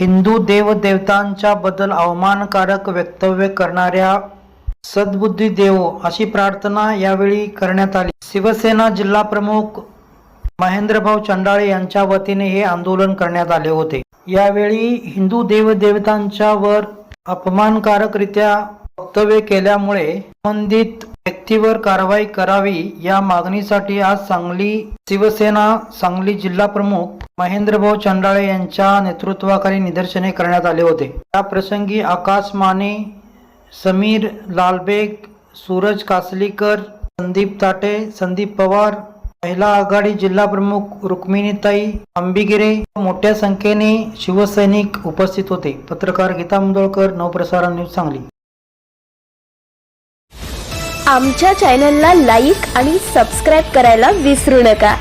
हिंदू देवदेवतांच्या बद्दल अवमानकारक वक्तव्य करणाऱ्या सद्बुद्धी देवो अशी प्रार्थना यावेळी करण्यात आली. शिवसेना जिल्हा प्रमुख महेंद्रभाऊ चंडाळे यांच्या वतीने हे आंदोलन करण्यात आले होते. यावेळी हिंदू देवदेवतांच्या वर अपमानकारकरित्या वक्तव्य केल्यामुळे संबंधित व्यक्तीवर कारवाई करावी या मागणीसाठी आज सांगली शिवसेना सांगली जिल्हा प्रमुख महेंद्रभाऊ चंडाळे यांच्या नेतृत्वाखाली निदर्शने करण्यात आले होते. या प्रसंगी आकाश माने समीर लालबेग सूरज कासलीकर संदीप ताटे संदीप पवार महिला आघाडी जिल्हा प्रमुख रुक्मिणीताई आंबिगिरे मोठ्या संख्येने शिवसैनिक उपस्थित होते. पत्रकार गीता मुंदळकर नवप्रसारण न्यूज सांगली. आमच्या चॅनलला लाईक आणि सबस्क्राईब करायला विसरू नका.